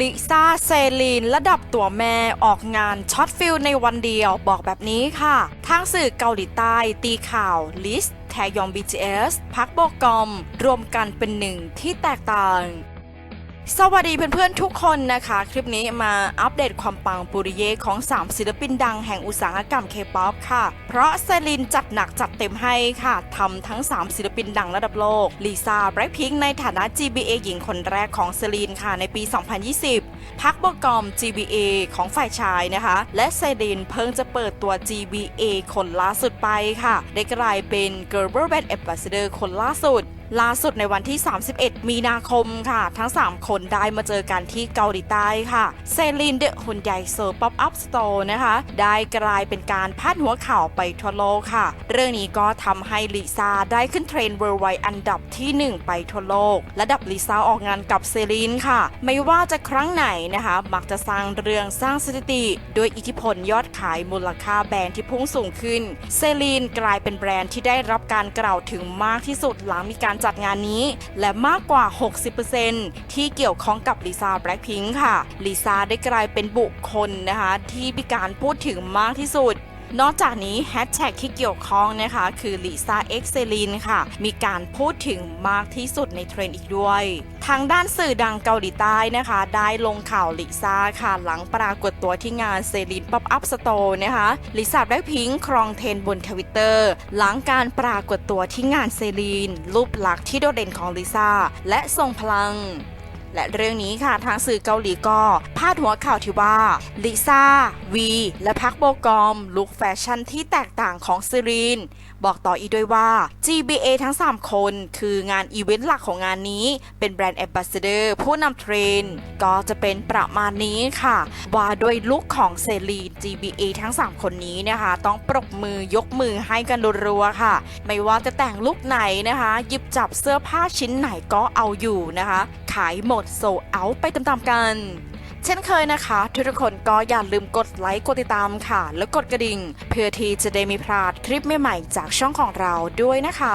ลิซ่าเซลีน ระดับตัวแม่ออกงานช็อตฟิลในวันเดียวบอกแบบนี้ค่ะ ทางสื่อเกาหลีใต้ตีข่าวลิสแทยอง BTS พักโบกอม รวมกันเป็นหนึ่งที่แตกต่าง สวัสดีเพื่อนๆทุกคนนะคะ คลิปนี้มาอัปเดตความปังปุริเยของ 3 ศิลปินดังแห่งอุตสาหกรรมเคป๊อปค่ะ เพราะเซลินจัดหนักจัดเต็มให้ค่ะทำทั้ง 3 ศิลปินดังระดับโลกลิซ่าแบล็คพิงในฐานะ GBA หญิงคนแรกของเซลินค่ะในปี 2020 พักบกอม GBA ของฝ่ายชายนะคะ และเซลินเพิ่งจะเปิดตัว GBA คนล่าสุดไปค่ะ ได้กลายเป็น g e r b e r b a n d Ambassador คนล่าสุด ล่าสุดในวันที่ 31 มีนาคมค่ะ ทั้ง 3 คนได้มาเจอกันที่เกาหลีใต้ค่ะ เซลินเดอหุ่นใหญ่เซอร์ป๊อปอัพสโตร์นะคะ ได้กลายเป็นการพาดหัวข่าวไปทั่วโลกค่ะ เรื่องนี้ก็ทำให้ลิซ่าได้ขึ้นเทรนด์เวิร์ไวอันดับที่ 1 ไปทั่วโลก ระดับลิซ่าออกงานกับเซลินค่ะ ไม่ว่าจะครั้งไหนนะคะ มักจะสร้างเรื่องสร้างสถิติด้วยอิทธิพลยอดขายมูลค่าแบรนด์ที่พุ่งสูงขึ้น เซลีนกลายเป็นแบรนด์ที่ได้รับการกล่าวถึงมากที่สุดหลังมีการจัดงานนี้ และมากกว่า 60%ที่เกี่ยวข้องกับลิซ่าแบล็คพิงค์ค่ะลิซ่าได้กลายเป็นบุคคลนะคะ ที่มีการพูดถึงมากที่สุด นอกจากนี้แฮชแท็กที่เกี่ยวข้องนะคะ คือลิซ่าเอ็กเซลินค่ะ มีการพูดถึงมากที่สุดในเทรนด์อีกด้วย ทางด้านสื่อดังเกาหลีใต้นะคะ ได้ลงข่าวลิซ่าค่ะ หลังปรากฏตัวที่งานเซลินป๊อปอัพสโตร์นะคะลิซ่าแบล็คพิงค์ครองเทนบนทวิตเตอร์หลังการปรากฏตัวที่งานเซลีนรูปลักษณ์ที่โดดเด่นของลิซ่าและทรงพลัง และเรื่องนี้ค่ะทางสื่อเกาหลีก็พาดหัวข่าวที่ว่าลิซ่าวีและพักโบกอมลุคแฟชั่นที่แตกต่างของซีรีนบอกต่ออีกด้วยว่า GBA ทั้ง 3 คนคืองานอีเวนต์หลักของงานนี้ เป็นแบรนด์แอ b บ s สเดอร์ผู้นำเทรนก็จะเป็นประมาณนี้ค่ะ ว่าด้วยลุคของเซรีน GBA ทั้ง 3 คนนี้นะคะ ต้องปรบมือยกมือให้กันรัวๆค่ะ ไม่ว่าจะแต่งลุคไหนนะคะ หยิบจับเสื้อผ้าชิ้นไหนก็เอาอยู่นะคะ ขายหมดโซเอาไปตามๆกัน เช่นเคยนะคะ ทุกคนก็อย่าลืมกดไลค์กดติดตามค่ะ แล้วกดกระดิ่ง เพื่อที่จะได้ไม่พลาดคลิปใหม่ๆจากช่องของเราด้วยนะคะ